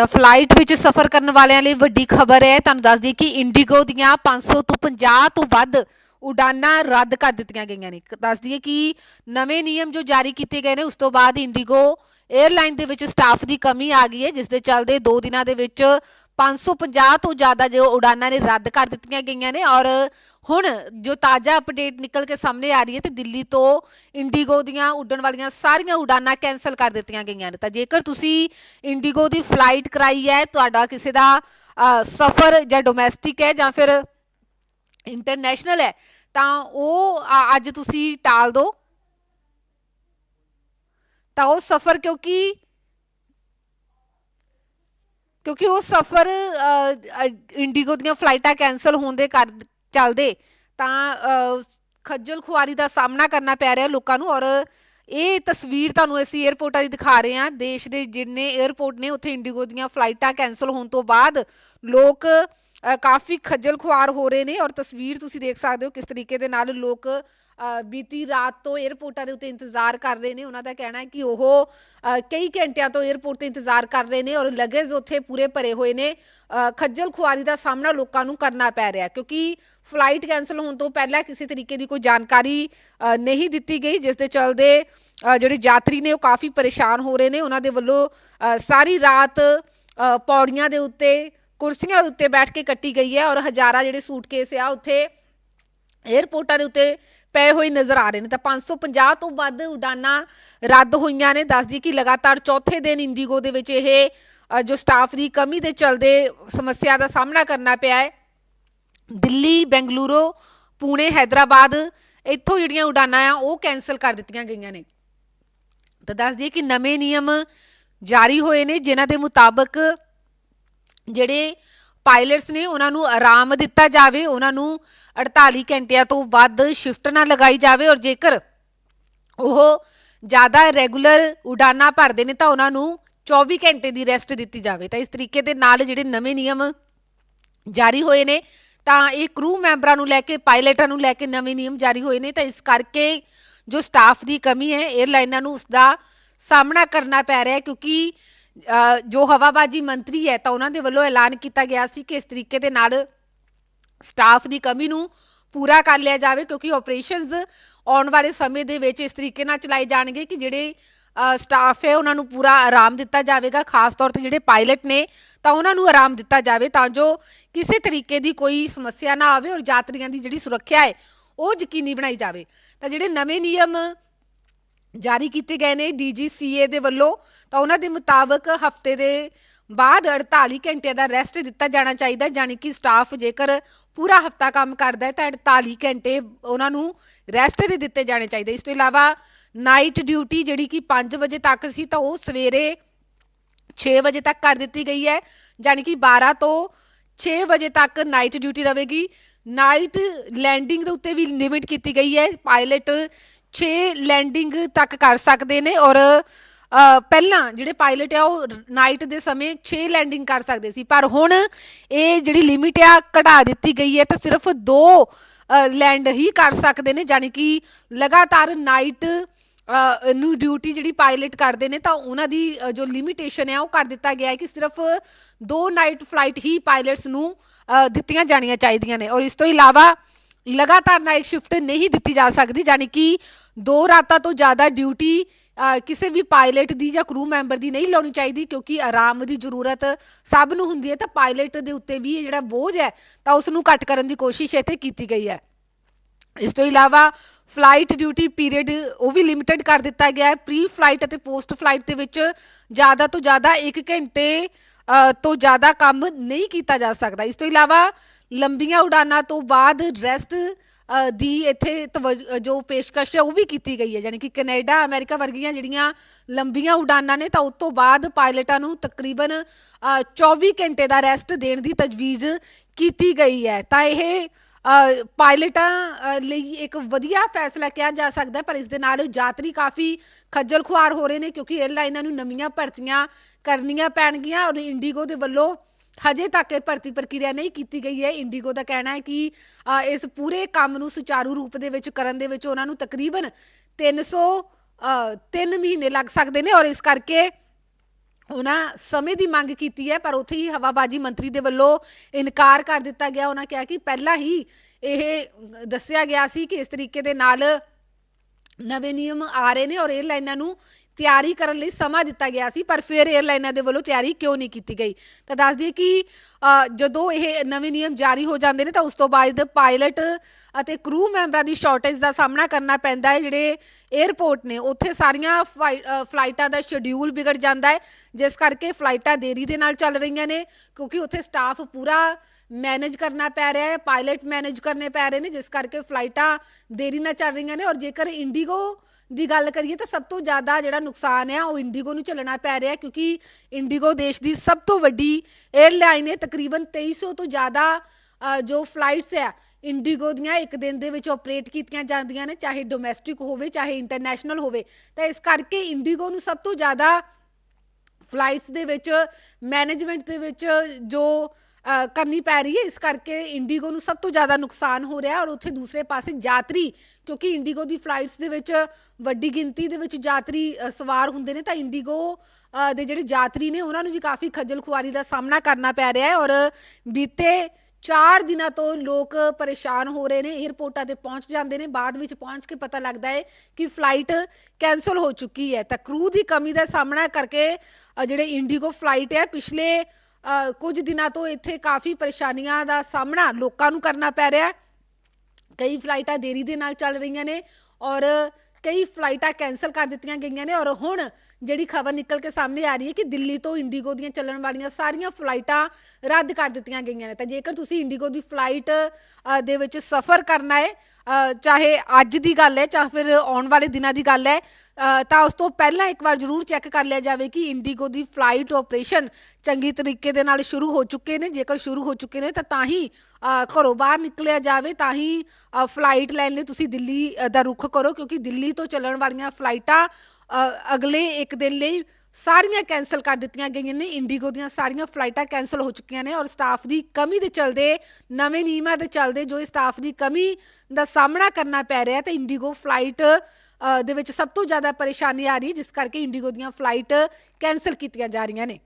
ਤਾਂ ਫਲਾਈਟ ਵਿੱਚ ਸਫ਼ਰ ਕਰਨ ਵਾਲਿਆਂ ਲਈ ਵੱਡੀ ਖਬਰ ਹੈ। ਤੁਹਾਨੂੰ ਦੱਸ ਦਈਏ ਕਿ ਇੰਡੀਗੋ ਦੀਆਂ 500 ਤੋਂ 50 ਤੋਂ ਵੱਧ ਉਡਾਨਾਂ ਰੱਦ ਕਰ ਦਿੱਤੀਆਂ ਗਈਆਂ ਨੇ। ਦੱਸ ਦਈਏ ਕਿ ਨਵੇਂ ਨਿਯਮ ਜੋ ਜਾਰੀ ਕੀਤੇ ਗਏ ਨੇ, ਉਸ ਤੋਂ ਬਾਅਦ ਇੰਡੀਗੋ 에ਅਰਲਾਈਨ ਦੇ ਵਿੱਚ ਸਟਾਫ ਦੀ ਕਮੀ ਆ ਗਈ ਹੈ, ਜਿਸ ਦੇ ਚੱਲਦੇ 2 ਦਿਨਾਂ ਦੇ ਵਿੱਚ 550 ਤੋਂ ਜ਼ਿਆਦਾ ਜੋ ਉਡਾਨਾਂ ਨੇ ਰੱਦ ਕਰ ਦਿੱਤੀਆਂ ਗਈਆਂ ਨੇ ਔਰ ਹੁਣ ਜੋ ਤਾਜ਼ਾ ਅਪਡੇਟ ਨਿਕਲ ਕੇ ਸਾਹਮਣੇ ਆ ਰਹੀ ਹੈ ਤੇ ਦਿੱਲੀ ਤੋਂ ਇੰਡੀਗੋ ਦੀਆਂ ਉੱਡਣ ਵਾਲੀਆਂ ਸਾਰੀਆਂ ਉਡਾਨਾਂ ਕੈਨਸਲ ਕਰ ਦਿੱਤੀਆਂ ਗਈਆਂ ਨੇ। ਤਾਂ ਜੇਕਰ ਤੁਸੀਂ ਇੰਡੀਗੋ ਦੀ ਫਲਾਈਟ ਕਰਾਈ ਹੈ, ਤੁਹਾਡਾ ਕਿਸੇ ਦਾ ਸਫ਼ਰ ਜਾਂ ਡੋਮੈਸਟਿਕ ਹੈ ਜਾਂ ਫਿਰ ਇੰਟਰਨੈਸ਼ਨਲ ਹੈ, ਤਾਂ ਉਹ ਅੱਜ ਤੁਸੀਂ ਟਾਲ ਦਿਓ ਤਾਂ ਉਹ ਸਫ਼ਰ ਕਿਉਂਕਿ ਕਿਉਂਕਿ ਉਹ ਸਫ਼ਰ ਇੰਡੀਗੋ ਦੀਆਂ ਫਲਾਈਟਾਂ ਕੈਨਸਲ ਹੋਣ ਦੇ ਕਰ ਚੱਲਦੇ। ਤਾਂ ਅ, ਖੱਜਲ ਖੁਆਰੀ ਦਾ ਸਾਹਮਣਾ ਕਰਨਾ ਪੈ ਰਿਹਾ ਲੋਕਾਂ ਨੂੰ ਔਰ ਇਹ ਤਸਵੀਰ ਤੁਹਾਨੂੰ ਅਸੀਂ 에ਅਰਪੋਰਟਾਂ ਦੀ ਦਿਖਾ ਰਹੇ ਹਾਂ। ਦੇਸ਼ ਦੇ ਜਿੰਨੇ 에ਅਰਪੋਰਟ ਨੇ ਉੱਥੇ ਇੰਡੀਗੋ ਦੀਆਂ ਫਲਾਈਟਾਂ ਕੈਨਸਲ ਹੋਣ ਤੋਂ ਬਾਅਦ ਲੋਕ ਕਾਫੀ ਖੱਜਲ ਖੁਆਰ ਹੋ ਰਹੇ ਨੇ ਔਰ ਤਸਵੀਰ ਤੁਸੀਂ ਦੇਖ ਸਕਦੇ ਹੋ ਕਿਸ ਤਰੀਕੇ ਦੇ ਨਾਲ ਲੋਕ ਬੀਤੀ ਰਾਤ ਤੋਂ 에ਅਰਪੋਰਟਾਂ ਦੇ ਉੱਤੇ ਇੰਤਜ਼ਾਰ ਕਰ ਰਹੇ ਨੇ। ਉਹਨਾਂ ਦਾ ਕਹਿਣਾ ਹੈ ਕਿ ਉਹ ਕਈ ਘੰਟਿਆਂ ਤੋਂ 에ਅਰਪੋਰਟ ਤੇ ਇੰਤਜ਼ਾਰ ਕਰ ਰਹੇ ਨੇ ਔਰ ਲਗੇਜ ਉੱਥੇ ਪੂਰੇ ਭਰੇ ਹੋਏ ਨੇ। ਖੱਜਲ ਖੁਆਰੀ ਦਾ ਸਾਹਮਣਾ ਲੋਕਾਂ ਨੂੰ ਕਰਨਾ ਪੈ ਰਿਹਾ ਕਿਉਂਕਿ ਫਲਾਈਟ ਕੈਨਸਲ ਹੋਣ ਤੋਂ ਪਹਿਲਾਂ ਕਿਸੇ ਤਰੀਕੇ ਦੀ ਕੋਈ ਜਾਣਕਾਰੀ ਨਹੀਂ ਦਿੱਤੀ ਗਈ, ਜਿਸ ਦੇ ਚਲਦੇ ਜਿਹੜੇ ਯਾਤਰੀ ਨੇ ਉਹ ਕਾਫੀ ਪਰੇਸ਼ਾਨ ਹੋ ਰਹੇ ਨੇ। ਉਹਨਾਂ ਦੇ ਵੱਲੋਂ ਸਾਰੀ ਰਾਤ ਪੌੜੀਆਂ ਦੇ ਉੱਤੇ ਕੁਰਸੀਆਂ ਦੇ ਉੱਤੇ ਬੈਠ ਕੇ ਕੱਟੀ ਗਈ ਹੈ ਔਰ ਹਜ਼ਾਰਾਂ ਜਿਹੜੇ ਸੂਟਕੇਸ ਆ ਉੱਥੇ 에ਅਰਪੋਰਟਾਂ ਦੇ ਉੱਤੇ ਪਏ ਹੋਏ ਨਜ਼ਰ ਆ ਰਹੇ ਨੇ। ਤਾਂ 550 ਤੋਂ ਵੱਧ ਉਡਾਨਾਂ ਰੱਦ ਹੋਈਆਂ ਨੇ। ਦੱਸਦੀ ਕਿ ਲਗਾਤਾਰ ਚੌਥੇ ਦਿਨ ਇੰਡੀਗੋ ਦੇ ਵਿੱਚ ਇਹ ਜੋ ਸਟਾਫ ਦੀ ਕਮੀ ਦੇ ਚਲਦੇ ਸਮੱਸਿਆ ਦਾ ਸਾਹਮਣਾ ਕਰਨਾ ਪਿਆ ਹੈ। ਦਿੱਲੀ, ਬੈਂਗਲੁਰੂ ਪੂਨੇ ਹైదరాబాద్ ਇੱਥੋਂ ਜਿਹੜੀਆਂ ਉਡਾਨਾਂ ਆ ਉਹ ਕੈਨਸਲ ਕਰ ਦਿੱਤੀਆਂ ਗਈਆਂ ਨੇ। ਤਾਂ ਦੱਸ ਦਈਏ ਕਿ ਨਵੇਂ ਨਿਯਮ ਜਾਰੀ ਹੋਏ ਨੇ ਜਿਨ੍ਹਾਂ ਦੇ ਮੁਤਾਬਕ ਜਿਹੜੇ ਪਾਇਲਟਸ ਨੇ ਉਹਨਾਂ ਨੂੰ ਆਰਾਮ ਦਿੱਤਾ ਜਾਵੇ, ਉਹਨਾਂ ਨੂੰ 48 ਘੰਟਿਆਂ ਤੋਂ ਵੱਧ ਸ਼ਿਫਟ ਨਾ ਲਗਾਈ ਜਾਵੇ ਔਰ ਜੇਕਰ ਉਹ ਜ਼ਿਆਦਾ ਰੈਗੂਲਰ ਉਡਾਨਾਂ ਭਰਦੇ ਨੇ ਤਾਂ ਉਹਨਾਂ ਨੂੰ 24 ਘੰਟੇ ਦੀ ਰੈਸਟ ਦਿੱਤੀ ਜਾਵੇ। ਤਾਂ ਇਸ ਤਰੀਕੇ ਦੇ ਨਾਲ ਜਿਹੜੇ ਨਵੇਂ ਨਿਯਮ ਜਾਰੀ ਹੋਏ ਨੇ, ਤਾਂ ਇਹ ਕਰੂ ਮੈਂਬਰਾਂ ਨੂੰ ਲੈ ਕੇ ਪਾਇਲਟਾਂ ਨੂੰ ਲੈ ਕੇ ਨਵੇਂ ਨਿਯਮ ਜਾਰੀ ਹੋਏ ਨੇ। ਤਾਂ ਇਸ ਕਰਕੇ ਜੋ ਸਟਾਫ ਦੀ ਕਮੀ ਹੈ 에ਅਰਲਾਈਨਾਂ ਨੂੰ ਉਸ ਦਾ ਸਾਹਮਣਾ ਕਰਨਾ ਪੈ ਰਿਹਾ ਹੈ ਕਿਉਂਕਿ ਜੋ ਹਵਾਬਾਜੀ ਮੰਤਰੀ ਹੈ, ਤਾਂ ਉਹਨਾਂ ਦੇ ਵੱਲੋਂ ਐਲਾਨ ਕੀਤਾ ਗਿਆ ਸੀ ਕਿ ਇਸ ਤਰੀਕੇ ਦੇ ਨਾਲ ਸਟਾਫ ਦੀ ਕਮੀ ਨੂੰ ਪੂਰਾ ਕਰ ਲਿਆ ਜਾਵੇ, ਕਿਉਂਕਿ ਆਪਰੇਸ਼ਨਸ ਆਉਣ ਵਾਲੇ ਸਮੇਂ ਦੇ ਵਿੱਚ ਇਸ ਤਰੀਕੇ ਨਾਲ ਚਲਾਏ ਜਾਣਗੇ ਕਿ ਜਿਹੜੇ ਸਟਾਫ ਹੈ, ਉਹਨਾਂ ਨੂੰ ਪੂਰਾ ਆਰਾਮ ਦਿੱਤਾ ਜਾਵੇਗਾ। ਖਾਸ ਤੌਰ ਤੇ ਜਿਹੜੇ ਪਾਇਲਟ ਨੇ, ਤਾਂ ਉਹਨਾਂ ਨੂੰ ਆਰਾਮ ਦਿੱਤਾ ਜਾਵੇ, ਤਾਂ ਜੋ ਕਿਸੇ ਤਰੀਕੇ ਦੀ ਕੋਈ ਸਮੱਸਿਆ ਨਾ ਆਵੇ ਔਰ ਯਾਤਰੀਆਂ ਦੀ ਜਿਹੜੀ ਸੁਰੱਖਿਆ ਹੈ, ਉਹ ਯਕੀਨੀ ਬਣਾਈ ਜਾਵੇ। ਤਾਂ ਜਿਹੜੇ ਨਵੇਂ ਨਿਯਮ ਜਾਰੀ ਕੀਤੇ ਗਏ ਨੇ ਡੀਜੀਸੀਏ ਦੇ ਵੱਲੋਂ, ਤਾਂ ਉਹਨਾਂ ਦੇ ਮੁਤਾਬਕ ਹਫ਼ਤੇ ਦੇ ਬਾਅਦ 48 ਘੰਟੇ ਦਾ ਰੈਸਟ ਦਿੱਤਾ ਜਾਣਾ ਚਾਹੀਦਾ ਜਾਨੀ ਕਿ ਸਟਾਫ ਜੇਕਰ ਪੂਰਾ ਹਫਤਾ ਕੰਮ ਕਰਦਾ ਹੈ, ਤਾਂ 48 ਘੰਟੇ ਉਹਨਾਂ ਨੂੰ ਰੈਸਟ ਦੇ ਦਿੱਤੇ ਜਾਣੇ ਚਾਹੀਦੇ। ਇਸ ਤੋਂ ਇਲਾਵਾ ਨਾਈਟ ਡਿਊਟੀ ਜਿਹੜੀ ਕਿ 5 ਵਜੇ ਤੱਕ ਸੀ, ਤਾਂ ਉਹ ਸਵੇਰੇ 6 ਵਜੇ ਤੱਕ ਕਰ ਦਿੱਤੀ ਗਈ ਹੈ ਜਾਨੀ ਕਿ 12 ਤੋਂ 6 ਵਜੇ ਤੱਕ ਨਾਈਟ ਡਿਊਟੀ ਰਹੇਗੀ। ਨਾਈਟ ਲੈਂਡਿੰਗ ਦੇ ਉੱਤੇ ਵੀ ਲਿਮਿਟ ਕੀਤੀ ਗਈ ਹੈ ਪਾਇਲਟ 6 ਲੈਂਡਿੰਗ ਤੱਕ ਕਰ ਸਕਦੇ ਨੇ ਔਰ ਪਹਿਲਾਂ ਜਿਹੜੇ ਪਾਇਲਟ ਆ ਉਹ ਨਾਈਟ ਦੇ ਸਮੇਂ 6 ਲੈਂਡਿੰਗ ਕਰ ਸਕਦੇ ਸੀ। ਪਰ ਹੁਣ ਇਹ ਜਿਹੜੀ ਲਿਮਿਟ ਆ ਘਟਾ ਦਿੱਤੀ ਗਈ ਹੈ ਤਾਂ ਸਿਰਫ 2 ਲੈਂਡ ਹੀ ਕਰ ਸਕਦੇ ਨੇ। ਜਾਨੀ ਕਿ ਲਗਾਤਾਰ ਨਾਈਟ ਨੂੰ ਡਿਊਟੀ ਜਿਹੜੀ ਪਾਇਲਟ ਕਰਦੇ ਨੇ ਤਾਂ ਉਹਨਾਂ ਦੀ ਜੋ ਲਿਮਿਟੇਸ਼ਨ ਹੈ ਉਹ ਕਰ ਦਿੱਤਾ ਗਿਆ ਹੈ ਕਿ ਸਿਰਫ ਦੋ ਨਾਈਟ ਫਲਾਈਟ ਹੀ ਪਾਇਲਟਸ ਨੂੰ ਦਿੱਤੀਆਂ ਜਾਣੀਆਂ ਚਾਹੀਦੀਆਂ ਨੇ। ਔਰ ਇਸ ਤੋਂ ਇਲਾਵਾ ਲਗਾਤਾਰ ਨਾਈਟ ਸ਼ਿਫਟ ਨਹੀਂ ਦਿੱਤੀ ਜਾ ਸਕਦੀ ਜਾਨੀ ਕਿ ਦੋ ਰਾਤਾਂ ਤੋਂ ਜ਼ਿਆਦਾ ਡਿਊਟੀ ਕਿਸੇ ਵੀ ਪਾਇਲਟ ਦੀ ਜਾਂ ਕਰੂ ਮੈਂਬਰ ਦੀ ਨਹੀਂ ਲਾਉਣੀ ਚਾਹੀਦੀ, ਕਿਉਂਕਿ ਆਰਾਮ ਦੀ ਜ਼ਰੂਰਤ ਸਭ ਨੂੰ ਹੁੰਦੀ ਹੈ, ਤਾਂ ਪਾਇਲਟ ਦੇ ਉੱਤੇ ਵੀ ਇਹ ਜਿਹੜਾ ਬੋਝ ਹੈ, ਤਾਂ ਉਸ ਨੂੰ ਘੱਟ ਕਰਨ ਦੀ ਕੋਸ਼ਿਸ਼ ਇੱਥੇ ਕੀਤੀ ਗਈ ਹੈ। ਇਸ ਤੋਂ ਇਲਾਵਾ ਫਲਾਈਟ ਡਿਊਟੀ ਪੀਰੀਅਡ ਉਹ ਵੀ ਲਿਮਿਟਡ ਕਰ ਦਿੱਤਾ ਗਿਆ ਹੈ ਪ੍ਰੀ ਫਲਾਈਟ ਅਤੇ ਪੋਸਟ ਫਲਾਈਟ ਦੇ ਵਿੱਚ ਜ਼ਿਆਦਾ ਤੋਂ ਜ਼ਿਆਦਾ 1 ਘੰਟੇ ਤੋਂ ਜ਼ਿਆਦਾ ਕੰਮ ਨਹੀਂ ਕੀਤਾ ਜਾ ਸਕਦਾ। ਇਸ ਤੋਂ ਇਲਾਵਾ ਲੰਬੀਆਂ ਉਡਾਨਾਂ ਤੋਂ ਬਾਅਦ ਰੈਸਟ ਦੀ ਇੱਥੇ ਤਵੱਜ- ਜੋ ਪੇਸ਼ਕਸ਼ ਹੈ ਉਹ ਵੀ ਕੀਤੀ ਗਈ ਹੈ। ਯਾਨੀ ਕਿ ਕੈਨੇਡਾ ਅਮਰੀਕਾ ਵਰਗੀਆਂ ਜਿਹੜੀਆਂ ਲੰਬੀਆਂ ਉਡਾਨਾਂ ਨੇ ਤਾਂ ਉਸ ਤੋਂ ਬਾਅਦ ਪਾਇਲਟਾਂ ਨੂੰ ਤਕਰੀਬਨ ਅ, 24 ਘੰਟੇ ਦਾ ਰੈਸਟ ਦੇਣ ਦੀ ਤਜਵੀਜ਼ ਕੀਤੀ ਗਈ ਹੈ। ਤਾਂ ਇਹ ਪਾਇਲਟਾਂ ਲਈ ਇੱਕ ਵਧੀਆ ਫੈਸਲਾ ਕਿਹਾ ਜਾ ਸਕਦਾ ਪਰ ਇਸ ਦੇ ਨਾਲ ਯਾਤਰੀ ਕਾਫੀ ਖੱਜਲ ਖੁਆਰ ਹੋ ਰਹੇ ਨੇ ਕਿਉਂਕਿ 에ਅਰਲਾਈਨਾਂ ਨੂੰ ਨਵੀਆਂ ਭਰਤੀਆਂ ਕਰਨੀਆਂ ਪੈਣਗੀਆਂ ਔਰ ਇੰਡੀਗੋ ਦੇ ਵੱਲੋਂ ਹਜੇ ਤੱਕ ਇਹ ਭਰਤੀ ਪ੍ਰਕਿਰਿਆ ਨਹੀਂ ਕੀਤੀ ਗਈ ਹੈ। ਇੰਡੀਗੋ ਦਾ ਕਹਿਣਾ ਹੈ ਕਿ ਇਸ ਪੂਰੇ ਕੰਮ ਨੂੰ ਸੁਚਾਰੂ ਰੂਪ ਦੇ ਵਿੱਚ ਕਰਨ ਦੇ ਵਿੱਚ ਉਹਨਾਂ ਨੂੰ ਤਕਰੀਬਨ 300 3 ਮਹੀਨੇ ਲੱਗ ਸਕਦੇ ਨੇ ਔਰ ਇਸ ਕਰਕੇ ਉਹਨਾਂ ਸਮੇਂ ਦੀ ਮੰਗ ਕੀਤੀ ਹੈ, ਪਰ ਉੱਥੇ ਹੀ ਹਵਾਬਾਜੀ ਮੰਤਰੀ ਦੇ ਵੱਲੋਂ ਇਨਕਾਰ ਕਰ ਦਿੱਤਾ ਗਿਆ। ਉਹਨਾਂ ਕਿਹਾ ਕਿ ਪਹਿਲਾਂ ਹੀ ਇਹ ਦੱਸਿਆ ਗਿਆ ਸੀ ਕਿ ਇਸ ਤਰੀਕੇ ਦੇ ਨਾਲ ਨਵੇਂ ਨਿਯਮ ਆ ਰਹੇ ਨੇ ਔਰ 에ਅਰਲਾਈਨਾਂ ਨੂੰ ਤਿਆਰੀ ਕਰਨ ਲਈ ਸਮਾਂ ਦਿੱਤਾ ਗਿਆ ਸੀ, ਪਰ ਫਿਰ 에ਅਰਲਾਈਨਾਂ ਦੇ ਵੱਲੋਂ ਤਿਆਰੀ ਕਿਉਂ ਨਹੀਂ ਕੀਤੀ ਗਈ? ਤਾਂ ਦੱਸ ਦਈਏ ਕਿ ਜਦੋਂ ਇਹ ਨਵੇਂ ਨਿਯਮ ਜਾਰੀ ਹੋ ਜਾਂਦੇ ਨੇ ਤਾਂ ਉਸ ਤੋਂ ਬਾਅਦ ਪਾਇਲਟ ਅਤੇ ਕਰੂ ਮੈਂਬਰਾਂ ਦੀ ਸ਼ਾਰਟੇਜ ਦਾ ਸਾਹਮਣਾ ਕਰਨਾ ਪੈਂਦਾ ਹੈ। ਜਿਹੜੇ 에ਅਰਪੋਰਟ ਨੇ, ਉੱਥੇ ਸਾਰੀਆਂ ਫਲਾਈ- ਫਲਾਈਟਾਂ ਦਾ ਸ਼ਡਿਊਲ ਵਿਗੜ ਜਾਂਦਾ ਹੈ, ਜਿਸ ਕਰਕੇ ਫਲਾਈਟਾਂ ਦੇਰੀ ਦੇ ਨਾਲ ਚੱਲ ਰਹੀਆਂ ਨੇ, ਕਿਉਂਕਿ ਉੱਥੇ ਸਟਾਫ ਪੂਰਾ ਮੈਨੇਜ ਕਰਨਾ ਪੈ ਰਿਹਾ ਹੈ ਪਾਇਲਟ ਮੈਨੇਜ ਕਰਨੇ ਪੈ ਰਹੇ ਨੇ, ਜਿਸ ਕਰਕੇ ਫਲਾਈਟਾਂ ਦੇਰੀ ਨਾਲ ਚੱਲ ਰਹੀਆਂ ਨੇ ਔਰ ਜੇਕਰ ਇੰਡੀਗੋ ਦੀ ਗੱਲ ਕਰੀਏ ਤਾਂ ਸਭ ਤੋਂ ਜ਼ਿਆਦਾ ਜਿਹੜਾ ਨੁਕਸਾਨ ਹੈ ਉਹ ਇੰਡੀਗੋ ਨੂੰ ਝੱਲਣਾ ਪੈ ਰਿਹਾ ਕਿਉਂਕਿ ਇੰਡੀਗੋ ਦੇਸ਼ ਦੀ ਸਭ ਤੋਂ ਵੱਡੀ 에ਅਰਲਾਈਨ ਹੈ, ਤਕਰੀਬਨ 2300 ਤੋਂ ਜ਼ਿਆਦਾ ਜੋ ਫਲਾਈਟਸ ਹੈ ਇੰਡੀਗੋ ਦੀਆਂ ਇੱਕ ਦਿਨ ਦੇ ਵਿੱਚ ਆਪਰੇਟ ਕੀਤੀਆਂ ਜਾਂਦੀਆਂ ਨੇ, ਚਾਹੇ ਡੋਮੈਸਟਿਕ ਹੋਵੇ, ਚਾਹੇ ਇੰਟਰਨੈਸ਼ਨਲ ਹੋਵੇ। ਤਾਂ ਇਸ ਕਰਕੇ ਇੰਡੀਗੋ ਨੂੰ ਸਭ ਤੋਂ ਜ਼ਿਆਦਾ ਫਲਾਈਟਸ ਦੇ ਵਿੱਚ ਮੈਨੇਜਮੈਂਟ ਦੇ ਵਿੱਚ ਜੋ ਕਰਨੀ ਪੈ ਰਹੀ ਹੈ। ਇਸ ਕਰਕੇ ਇੰਡੀਗੋ ਨੂੰ ਸਭ ਤੋਂ ਜ਼ਿਆਦਾ ਨੁਕਸਾਨ ਹੋ ਰਿਹਾ ਔਰ ਉੱਥੇ ਦੂਸਰੇ ਪਾਸੇ ਯਾਤਰੀ, ਕਿਉਂਕਿ ਇੰਡੀਗੋ ਦੀ ਫਲਾਈਟਸ ਦੇ ਵਿੱਚ ਵੱਡੀ ਗਿਣਤੀ ਦੇ ਵਿੱਚ ਯਾਤਰੀ ਸਵਾਰ ਹੁੰਦੇ ਨੇ ਤਾਂ ਇੰਡੀਗੋ ਦੇ ਜਿਹੜੇ ਯਾਤਰੀ ਨੇ ਉਹਨਾਂ ਨੂੰ ਵੀ ਕਾਫੀ ਖੱਜਲ ਖੁਆਰੀ ਦਾ ਸਾਹਮਣਾ ਕਰਨਾ ਪੈ ਰਿਹਾ ਹੈ ਔਰ ਬੀਤੇ ਚਾਰ ਦਿਨਾਂ ਤੋਂ ਲੋਕ ਪਰੇਸ਼ਾਨ ਹੋ ਰਹੇ ਨੇ 에ਅਰਪੋਰਟਾਂ ਤੇ ਪਹੁੰਚ ਜਾਂਦੇ ਨੇ। ਬਾਅਦ ਵਿੱਚ ਪਹੁੰਚ ਕੇ ਪਤਾ ਲੱਗਦਾ ਹੈ ਕਿ ਫਲਾਈਟ ਕੈਨਸਲ ਹੋ ਚੁੱਕੀ ਹੈ। ਤਾਂ ਕਰੂ ਦੀ ਕਮੀ ਦਾ ਸਾਹਮਣਾ ਕਰਕੇ ਜਿਹੜੇ ਇੰਡੀਗੋ ਫਲਾਈਟ ਹੈ, ਪਿਛਲੇ ਕੁਝ ਦਿਨਾਂ ਤੋਂ ਇੱਥੇ ਕਾਫੀ ਪਰੇਸ਼ਾਨੀਆਂ ਦਾ ਸਾਹਮਣਾ ਲੋਕਾਂ ਨੂੰ ਕਰਨਾ ਪੈ ਰਿਹਾ ਹੈ। ਕਈ ਫਲਾਈਟਾਂ ਦੇਰੀ ਦੇ ਨਾਲ ਚੱਲ ਰਹੀਆਂ ਨੇ ਔਰ ਕਈ ਫਲਾਈਟਾਂ ਕੈਨਸਲ ਕਰ ਦਿੱਤੀਆਂ ਗਈਆਂ ਨੇ ਔਰ ਹੁਣ ਜਿਹੜੀ ਖਬਰ ਨਿਕਲ ਕੇ ਸਾਹਮਣੇ ਆ ਰਹੀ ਹੈ ਕਿ ਦਿੱਲੀ ਤੋਂ ਇੰਡੀਗੋ ਦੀਆਂ ਚੱਲਣ ਵਾਲੀਆਂ ਸਾਰੀਆਂ ਫਲਾਈਟਾਂ ਰੱਦ ਕਰ ਦਿੱਤੀਆਂ ਗਈਆਂ ਨੇ। ਤਾਂ ਜੇਕਰ ਤੁਸੀਂ ਇੰਡੀਗੋ ਦੀ ਫਲਾਈਟ ਦੇ ਵਿੱਚ ਸਫ਼ਰ ਕਰਨਾ ਹੈ ਚਾਹੇ ਅੱਜ ਦੀ ਗੱਲ ਹੈ, ਚਾਹੇ ਫਿਰ ਆਉਣ ਵਾਲੇ ਦਿਨਾਂ ਦੀ ਗੱਲ ਹੈ ਤਾਂ ਉਸ ਤੋਂ ਪਹਿਲਾਂ ਇੱਕ ਵਾਰ ਜ਼ਰੂਰ ਚੈੱਕ ਕਰ ਲਿਆ ਜਾਵੇ ਕਿ ਇੰਡੀਗੋ ਦੀ ਫਲਾਈਟ ਆਪਰੇਸ਼ਨ ਚੰਗੀ ਤਰੀਕੇ ਦੇ ਨਾਲ ਸ਼ੁਰੂ ਹੋ ਚੁੱਕੇ ਨੇ। ਜੇਕਰ ਸ਼ੁਰੂ ਹੋ ਚੁੱਕੇ ਨੇ ਤਾਂ ਤਾਂ ਹੀ ਘਰੋਂ ਬਾਹਰ ਨਿਕਲਿਆ ਜਾਵੇ, ਤਾਂ ਹੀ ਫਲਾਈਟ ਲੈਣ ਲਈ ਤੁਸੀਂ ਦਿੱਲੀ ਦਾ ਰੁਖ ਕਰੋ, ਕਿਉਂਕਿ ਦਿੱਲੀ ਤੋਂ ਚੱਲਣ ਵਾਲੀਆਂ ਫਲਾਈਟਾਂ ਅਗਲੇ ਇੱਕ ਦਿਨ ਲਈ ਸਾਰੀਆਂ ਕੈਨਸਲ ਕਰ ਦਿੱਤੀਆਂ ਗਈਆਂ ਨੇ। ਇੰਡੀਗੋ ਦੀਆਂ ਸਾਰੀਆਂ ਫਲਾਈਟਾਂ ਕੈਨਸਲ ਹੋ ਚੁੱਕੀਆਂ ਨੇ ਔਰ ਸਟਾਫ ਦੀ ਕਮੀ ਦੇ ਚਲਦੇ, ਨਵੇਂ ਨਿਯਮਾਂ ਦੇ ਚਲਦੇ ਜੋ ਸਟਾਫ ਦੀ ਕਮੀ ਦਾ ਸਾਹਮਣਾ ਕਰਨਾ ਪੈ ਰਿਹਾ ਤੇ ਇੰਡੀਗੋ ਫਲਾਈਟ ਦੇ ਵਿੱਚ ਸਭ ਤੋਂ ਜ਼ਿਆਦਾ ਪਰੇਸ਼ਾਨੀ ਆ ਰਹੀ, ਜਿਸ ਕਰਕੇ ਇੰਡੀਗੋ ਦੀਆਂ ਫਲਾਈਟ ਕੈਨਸਲ ਕੀਤੀਆਂ ਜਾ ਰਹੀਆਂ ਨੇ।